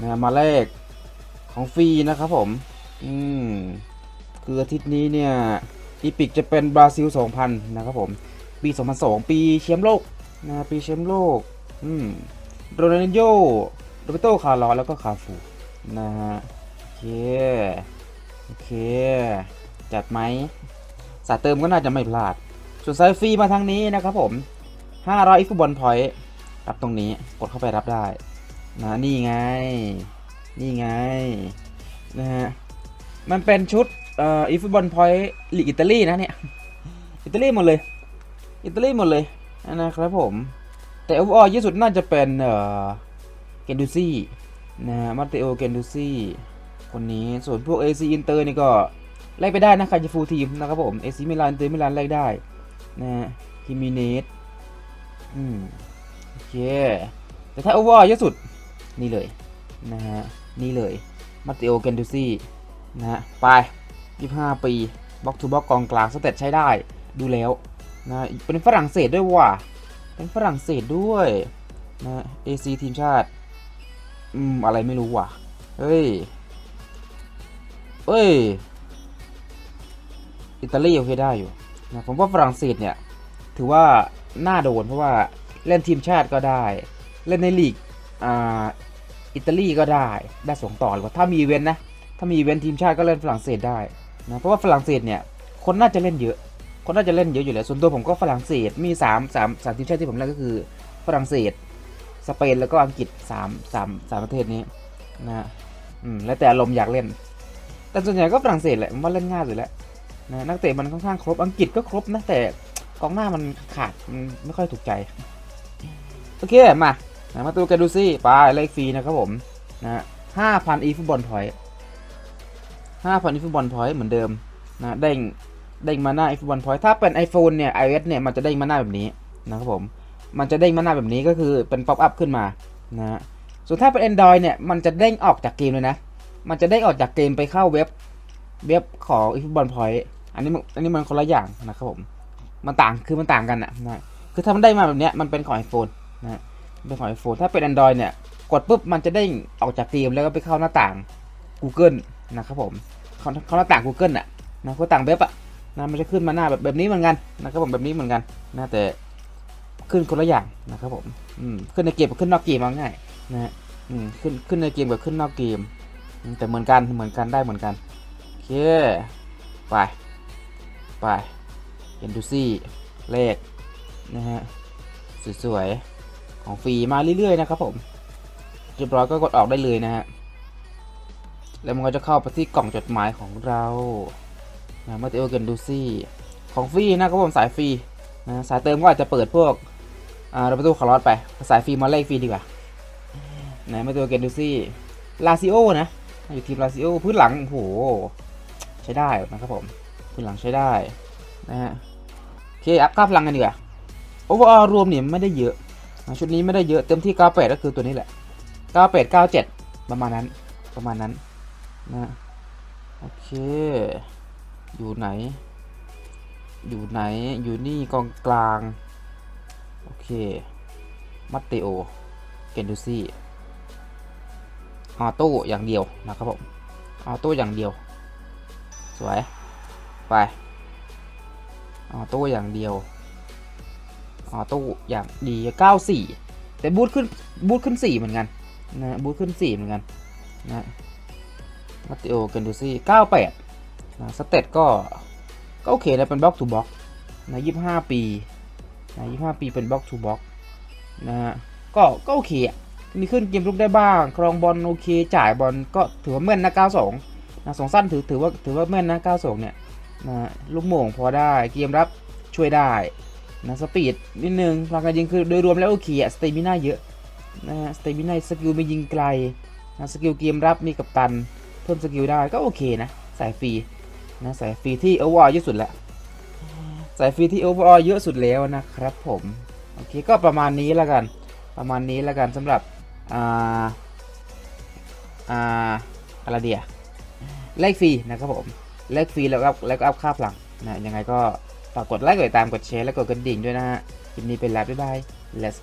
นะมาแรกของฟรีนะครับผม อืม คืออาทิตย์นี้เนี่ยอีพิกจะเป็นบราซิล 2000 นะครับผม ปี 2002 ปีแชมป์โลกนะปีแชมป์โลก อืม โรนัลโญโรเบโตคาร์ลอสแล้วก็คาฟูนะฮะ โอเค โอเค จัดไหมสาเติมก็น่าจะไม่พลาด ส่วนไซฟรีมาทางนี้นะครับผม 500อีฟุตบอลพอยต์รับตรงนี้กดเข้าไปรับได้ นะนี่ไง นี่ไง นะฮะ มันเป็นชุดเอ่ออีฟุตบอลพอยต์ลีกอิตาลีนะเนี่ย อิตาลีหมดเลย อิตาลีหมดเลยนะครับผม แต่โอเวอร์ยอะสุดน่าจะเป็นเอ่อเกนดูซี่นะฮะมาเตโอเกนดูซี่คนนี้ส่วนพวก AC อินเตอร์นี่ก็แลกไปได้นะใครจะฟูลทีมนะครับผม AC มิลานเตอร์มิลานแลกได้นะฮะิมิเนสอืมโอเคแต่ถ้าโอเวอร์เยอะสุด นี่เลยนะฮะนี่เลยมาติโอเกนดูซี่นะฮะไป 25 ปีบล็อกทูบล็อกกองกลางสเตตใช้ได้ดูแล้วนะเป็นฝรั่งเศสด้วยว่ะเป็นฝรั่งเศสด้วยนะ AC ทีมชาติ อืม อะไรไม่รู้ว่ะ เฮ้ย เฮ้ย อิตาลีโอเคได้อยู่นะผมว่าฝรั่งเศสเนี่ย ถือว่าน่าโดนเพราะว่าเล่นทีมชาติก็ได้ เล่นในลีก อิตาลีก็ได้ได้ส่งต่อหรือว่าถ้ามีเวนนะถ้ามีเวนทีมชาติก็เล่นฝรั่งเศสได้นะเพราะว่าฝรั่งเศสเนี่ยคนน่าจะเล่นเยอะ คนน่าจะเล่นเยอะอยู่แล้วส่วนตัวผมก็ฝรั่งเศสมี3 3 3ทีมชาติที่ผมเล่นก็คือฝรั่งเศส สเปนแล้วก็อังกฤษ3 3 3ประเทศนี้นะอืมแล้วแต่อารมณ์อยากเล่น แต่ส่วนใหญ่ก็ฝรั่งเศสแหละมว่าเล่นง่ายสุดแล้วนะนักเตะมันค่อนข้างครบอังกฤษก็ครบนะแต่กองหน้ามันขาดมันไม่ค่อยถูกใจโอเคมา นะมาตัวกันดูซี่ไปเลขฟรีนะครับผมนะห้าพันอีฟุตบอลพอยต์ห้าพันอีฟุตบอลพอยต์เหมือนเดิมนะเด้งเด้งมาหน้าอีฟุตบอลพอยต์ถ้าเป็น iPhone เนี่ย iOS เนี่ยมันจะเด้งมาหน้าแบบนี้นะครับผมมันจะเด้งมาหน้าแบบนี้ก็คือเป็นป๊อปอัพขึ้นมานะส่วนถ้าเป็น Android เนี่ยมันจะเด้งออกจากเกมเลยนะ มันจะเด้งออกจากเกมไปเข้าเว็บเว็บของอีฟุตบอลพอยต์อันนี้มันอันนี้มันคนละอย่างนะครับผมมันต่างคือมันต่างกันอะนะคือถ้ามันได้มาแบบเนี้ยมันเป็นของ iPhone นะ เป็นของ iPhone ถ้าเป็น Android เนี่ย กดปุ๊บมันจะได้ออกจากเกมแล้วก็ไปเข้าหน้าต่าง Google นะครับผม เข้าเข้าหน้าต่าง Google อะนะเข้าต่างเว็บอะนะมันจะขึ้นมาหน้าแบบแบบนี้เหมือนกันนะครับผมแบบนี้เหมือนกันนะแต่ขึ้นคนละอย่างนะครับผมอืมขึ้นในเกมกับขึ้นนอกเกมเอาง่ายนะฮะอืมขึ้นขึ้นในเกมกับขึ้นนอกเกม แต่เหมือนกันเหมือนกันได้เหมือนกันโอเคไปไปเห็นดูซี่เลขนะฮะสวยๆ ของฟรีมาเรื่อยๆนะครับผมเรียบร้อยก็กดออกได้เลยนะฮะแล้วมันก็จะเข้าไปที่กล่องจดหมายของเรานะมาเตอเกนดูซี่ของฟรีนะครับผมสายฟรีนะสายเติมก็อาจจะเปิดพวกอ่าเราไปตู้คาร์ลอสไปสายฟรีมาเลขฟรีดีกว่านะมาเตอเกนดูซี่ลาซิโอนะอยู่ทีมลาซิโอพื้นหลังโอ้โหใช้ได้นะครับผมพื้นหลังใช้ได้นะฮะโอเคอัพค่าพลังกันดีกว่าโอเวอร์รวมเนี่ยไม่ได้เยอะ ชุดนี้ไม่ได้เยอะเต็มที่ 98 ก็คือตัวนี้แหละ 98 97 ประมาณนั้น ประมาณนั้นนะโอเค อยู่ไหน อยู่ไหน อยู่นี่กองกลาง โอเค มัตเตโอ เกนดูซี่ ออโต้อย่างเดียวนะครับผม ออโต้อย่างเดียว สวย ไป ออโต้อย่างเดียว ออโต้อย่างดี94 แต่บูทขึ้นบูทขึ้น 4 เหมือนกันนะบูทขึ้น 4 เหมือนกันนะมาติโอเกนดูซี่98นะสเตตก็ก็โอเคนะเป็นบล็อกทูบล็อกนะ25 ปีนะ25 ปีเป็นบล็อกทูบล็อกนะฮะก็ก็โอเคอะมีขึ้นเกมรุกได้บ้าง ครองบอลโอเค จ่ายบอลก็ถือว่าแม่นนะ 92นะสองสั้นถือถือว่าถือว่าแม่นนะ 92 เนี่ยนะลูกโม่งพอได้เกมรับช่วยได้ นะสปีดนิดนึงพลังการยิงคือโดยรวมแล้วโอเคอะสเตมิน่าเยอะนะฮะสเตมิน่าสกิลไม่ยิงไกลนะสกิลเกมรับมีกัปตัน เพิ่มสกิลได้ก็โอเคนะ สายฟรีนะสายฟรีที่โอเวอร์เยอะสุดแล้วสายฟรีที่โอเวอร์เยอะสุดแล้วนะครับผมโอเคก็ประมาณนี้แล้วกัน ประมาณนี้แล้วกันสำหรับอ่าอ่าอะไรเดียเลขฟรีนะครับผมเลขฟรีแล้วก็แล้วก็อัพค่าพลังนะยังไงก็ ฝากกดไลค์กดติดตามกดแชร์และกดกระดิ่งด้วยนะฮะคลิปนี้เป็นแล้วบ๊ายบาย let's